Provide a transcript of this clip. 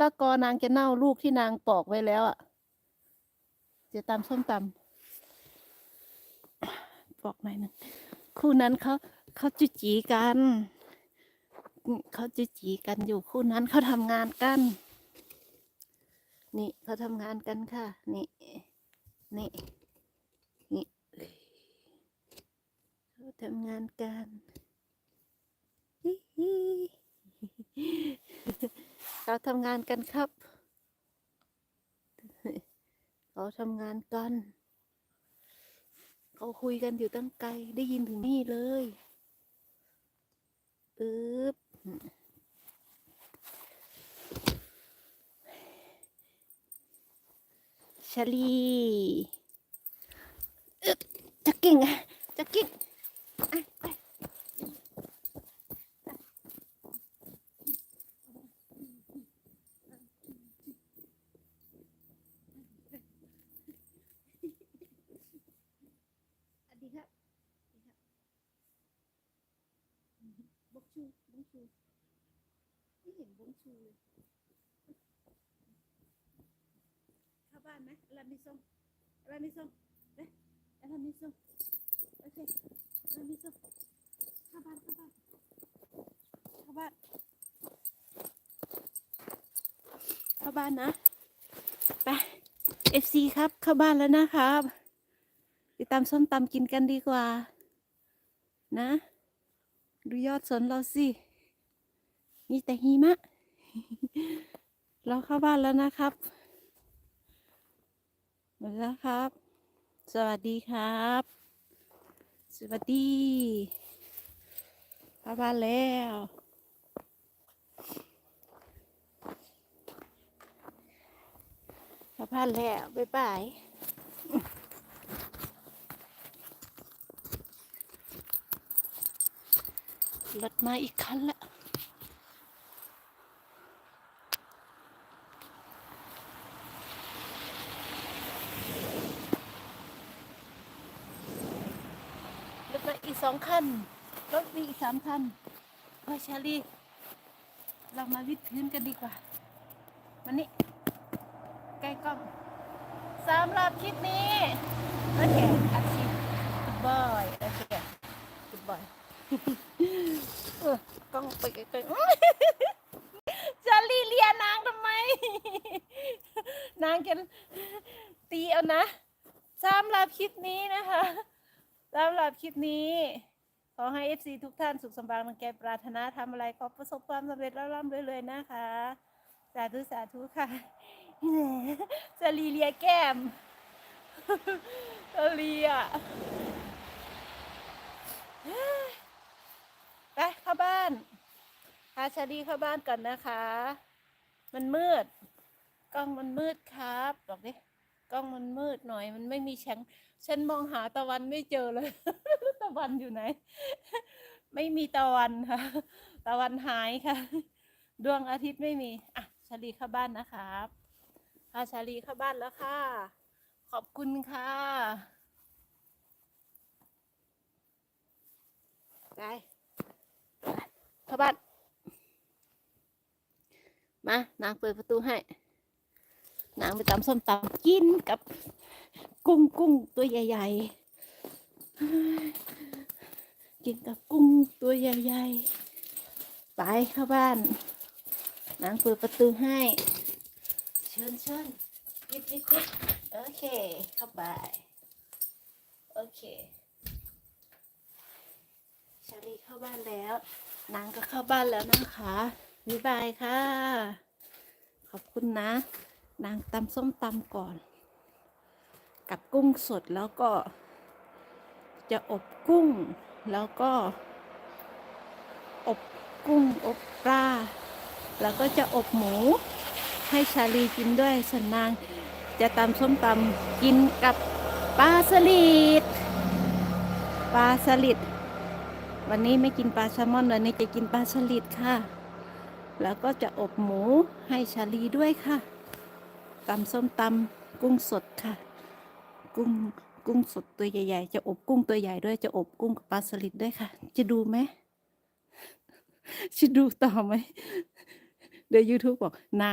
ตะกอนางจะเน่าลูกที่นางปอกไว้แล้วอะ จะตำส้มตำบอกหน่อยหนึงคู่นั้นเขาเขาจุจีกันเขาจุจีกันอยู่คู่นั้นเขาทำงานกัน นี่เขาทำงานกันค่ะ นี่ นี่เขาทำงานกันฮิฮิ เขาทำงานกันครับ เขาทำงานกัน เขาคุยกันอยู่ตั้งไกล ได้ยินถึงนี่เลยอึ๊บชาลี อึ๊บจะกิ่งอะจะกิ่งอะไปสวัสดีครับสวัสดีครับบก ชูบงชูไม่เห็นบงชูเลยเข้าบ้านไหมอะไรมีส้มอะไรมีส้มเอ๊ะอะไรมีส้มโอเคอะไรมีส้มเข้าบ้านเข้าบ้านเข้าบ้านเข้าบ้านนะไปเอฟซีครับ เข้าบ้านแล้วนะครับไปตำส้มตำกินกันดีกว่า นะ ดูยอดสนเราสิมีแต่หิมะ เราเข้าบ้านแล้วนะครับหมดแล้วครับ สวัสดีครับ สวัสดีเข้าบ้านแล้วเข้าบ้านแล้ว บ๊ายบาย รถมาอีกคันละรถมาอีกสองคัน รถมีอีกสามคันโอ้ยชาลีเรามาวิดพื้นกันดีกว่ามานี่ใกล้กล้องสำหรับคลิปนี้โอเคอาชีพ good boy โอเค good boy เออกล้องไปไกลๆอุ๊ยชาลีเลียนางทำไม นางจะตีเอานะสำหรับคลิปนี้นะคะสำหรับคลิปนี้ ขอให้ FC ทุกท่านสุขสมบัติมันแก่ปรารถนาทำอะไรก็ประสบความสำเร็จแล้วร่ำรวยเลยนะคะ สาธุสาธุค่ะจะลีเลียแก้มจะลีอะ ไปเข้าบ้าน พาชาลีเข้าบ้านก่อนนะคะ มันมืด กล้องมันมืดครับบอกดิกล้องมันมืดหน่อย มันไม่มีแสงฉันมองหาตะวันไม่เจอเลย ตะวันอยู่ไหน ไม่มีตะวันค่ะ ตะวันหายค่ะ ดวงอาทิตย์ไม่มี อะ ชาลีเข้าบ้านนะครับพาชาลีเข้าบ้านแล้วค่ะ ขอบคุณค่ะไปเข้าบ้าน มานางเปิดประตูให้ นางไปตำส้มตำกินกับกุ้งกุ้งตัวใหญ่ๆ กินกับกุ้งตัวใหญ่ๆ ไปเข้าบ้าน นางเปิดประตูให้ เชิญเชิญยิบยิบยิบโอเค เข้าไป โอเคชาลีเข้าบ้านแล้ว นางก็เข้าบ้านแล้วนะคะ บ๊ายบายค่ะ ขอบคุณนะ นางตำส้มตำก่อน กับกุ้งสดแล้วก็ จะอบกุ้งแล้วก็ อบกุ้งอบปลาแล้วก็จะอบหมูให้ชาลีกินด้วยส่วนนางจะตำส้มตำกินกับปลาสลิดปลาสลิดวันนี้ไม่กินปลาแซลมอนวันนี้จะกินปลาสลิดค่ะ แล้วก็จะอบหมูให้ชาลีด้วยค่ะตำส้มตำกุ้งสดค่ะ กุ้งกุ้งสดตัวใหญ่ ๆ จะอบกุ้งตัวใหญ่ด้วยจะอบกุ้งกับปลาสลิดด้วยค่ะ จะดูไหมจะดูต่อไหมเดี๋ยว YouTube บอกนาง